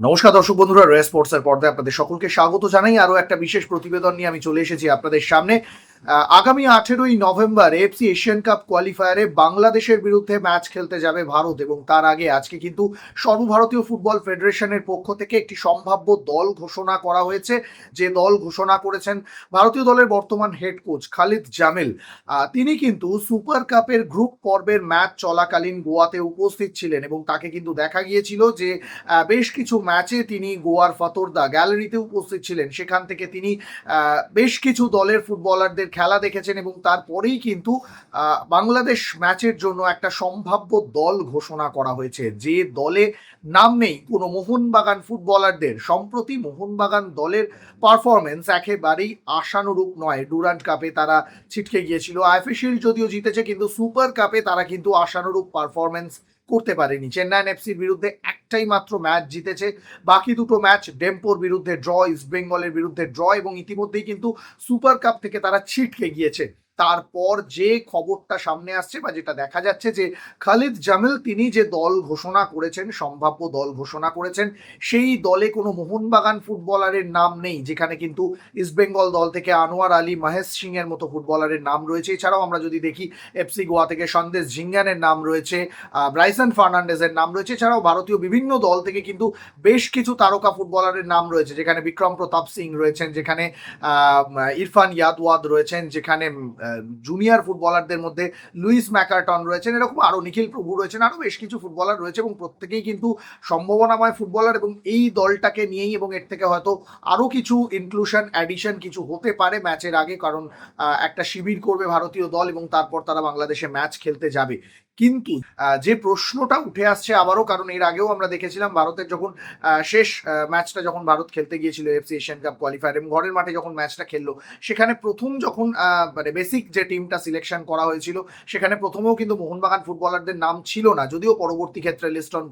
নমস্কার দর্শক বন্ধুরা রয়ে স্পোর্টস এর পর্দায় আপনাদের সকলকে স্বাগত জানাই। আরও একটা বিশেষ প্রতিবেদন নিয়ে আমি চলে এসেছি আপনাদের সামনে। আগামী আঠেরোই নভেম্বর এফসি এশিয়ান কাপ কোয়ালিফায়ারে বাংলাদেশের বিরুদ্ধে ম্যাচ খেলতে যাবে ভারত এবং তার আগে আজকে কিন্তু সর্বভারতীয় ফুটবল ফেডারেশনের পক্ষ থেকে একটি সম্ভাব্য দল ঘোষণা করা হয়েছে। যে দল ঘোষণা করেছেন ভারতীয় দলের বর্তমান হেড কোচ খালিদ জামিল। তিনি কিন্তু সুপার কাপের গ্রুপ পর্বের ম্যাচ চলাকালীন গোয়াতে উপস্থিত ছিলেন এবং তাকে কিন্তু দেখা গিয়েছিল যে বেশ কিছু ম্যাচে তিনি গোয়ার ফতোরদা গ্যালারিতে উপস্থিত ছিলেন। সেখান থেকে তিনি বেশ কিছু দলের ফুটবলারদের খেলা দেখেছেন এবং তারপরেই কিন্তু বাংলাদেশ ম্যাচের জন্য একটা সম্ভাব্য দল ঘোষণা করা হয়েছে। যে দলে নাম নেই, কোনো মোহনবাগান ফুটবলারদের। সম্প্রতি মোহনবাগান দলের পারফরমেন্স একেবারেই আশানুরূপ নয়। ডুরান্ট কাপে তারা ছিটকে গিয়েছিল। আইএফএ শিল্ড যদিও জিতেছে, কিন্তু সুপার কাপে তারা কিন্তু আশানুরূপ পারফরমেন্স করতে পারেনি। চেন্নাইন এফসির বিরুদ্ধে একটাই মাত্র ম্যাচ জিতেছে। বাকি দুটো ম্যাচ ডেম্পোর বিরুদ্ধে ড্র, ইস্ট বেঙ্গলের বিরুদ্ধে ড্র এবং ইতিমধ্যেই কিন্তু সুপার কাপ থেকে তারা ছিটকে গিয়েছে। তারপর যে খবরটা সামনে আসছে বা যেটা দেখা যাচ্ছে যে খালিদ জামিল তিনি যে দল ঘোষণা করেছেন, সম্ভাব্য দল ঘোষণা করেছেন, সেই দলে কোনো মোহনবাগান ফুটবলারের নাম নেই, যেখানে কিন্তু ইস্টবেঙ্গল দল থেকে আনোয়ার আলী, মহেশ সিং এর মতো ফুটবলারের নাম রয়েছে। এছাড়াও আমরা যদি দেখি এফসি গোয়া থেকে সন্দেশ ঝিঙ্গানের নাম রয়েছে ব্রাইসন ফার্নান্ডেজের নাম রয়েছে। এছাড়াও ভারতীয় বিভিন্ন দল থেকে কিন্তু বেশ কিছু তারকা ফুটবলারের নাম রয়েছে, যেখানে বিক্রম প্রতাপ সিং রয়েছেন, যেখানে ইরফান ইয়াদওয়াদ রয়েছেন, যেখানে জুনিয়র ফুটবলারদের মধ্যে লুইস ম্যাকারটন রয়েছেন, এরকম আরও নিখিল প্রভু রয়েছেন আরও বেশ কিছু ফুটবলার রয়েছে এবং প্রত্যেকেই কিন্তু সম্ভাবনাময় ফুটবলার এবং এই দলটাকে নিয়েই এবং এর থেকে হয়তো আরও কিছু ইনক্লুশন অ্যাডিশন কিছু হতে পারে ম্যাচের আগে, কারণ একটা শিবির করবে ভারতীয় দল এবং তারপর তারা বাংলাদেশে ম্যাচ খেলতে যাবে। কিন্তু যে প্রশ্নটা উঠে আসছে আবারও কারণ এর আগেও আমরা দেখেছিলাম ভারতের যখন শেষ ম্যাচটা যখন ভারত খেলতে গিয়েছিল এফসি এশিয়ান কাপ কোয়ালিফায়ার এবং ঘরের মাঠে যখন ম্যাচটা খেললো সেখানে প্রথম যখন মানে বেসিক যে টিমটা সিলেকশন করা হয়েছিল সেখানে প্রথমেও কিন্তু মোহনবাগান ফুটবলারদের নাম ছিল না যদিও পরবর্তী ক্ষেত্রে লিস্টন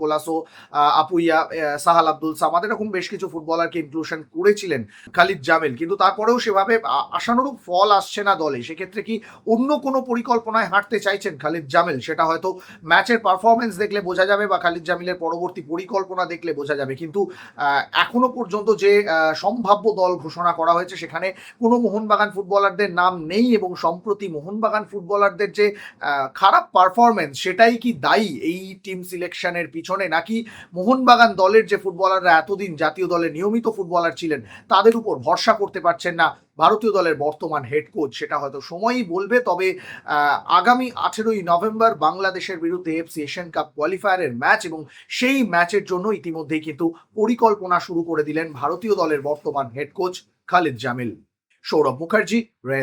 আহ, আপুইয়া সাহাল আব্দুল সামাদ এরকম বেশ কিছু ফুটবলারকে ইনক্লুশন করেছিলেন খালিদ জামেল। কিন্তু তারপরেও সেভাবে আশানুরূপ ফল আসছে না দলে সেক্ষেত্রে কি অন্য কোনো পরিকল্পনায় হাঁটতে চাইছেন খালিদ জামেল? সেটা হয়তো ম্যাচের পারফরমেন্স দেখলে বোঝা যাবে বা খালিদ জামিলের পরবর্তী পরিকল্পনা দেখলে বোঝা যাবে। কিন্তু এখনও পর্যন্ত যে সম্ভাব্য দল ঘোষণা করা হয়েছে, সেখানে কোনো মোহনবাগান ফুটবলারদের নাম নেই এবং সম্প্রতি মোহনবাগান ফুটবলারদের যে খারাপ পারফরমেন্স সেটাই কি দায়ী এই টিম সিলেকশনের পিছনে? নাকি মোহনবাগান দলের যে ফুটবলাররা এতদিন জাতীয় দলে নিয়মিত ফুটবলার ছিলেন, তাদের উপর ভরসা করতে পারছেন না? ভারতীয় দলের বর্তমান হেড কোচ সেটা হয়তো সময়ই বলবে, তবে আগামী আঠেরোই নভেম্বর বাংলাদেশের বিরুদ্ধে এফসি এশিয়ান কাপ কোয়ালিফায়ারের ম্যাচ এবং সেই ম্যাচের জন্য ইতিমধ্যেই কিন্তু পরিকল্পনা শুরু করে দিলেন ভারতীয় দলের বর্তমান হেড কোচ খালিদ জামিল। সৌরভ মুখার্জি রে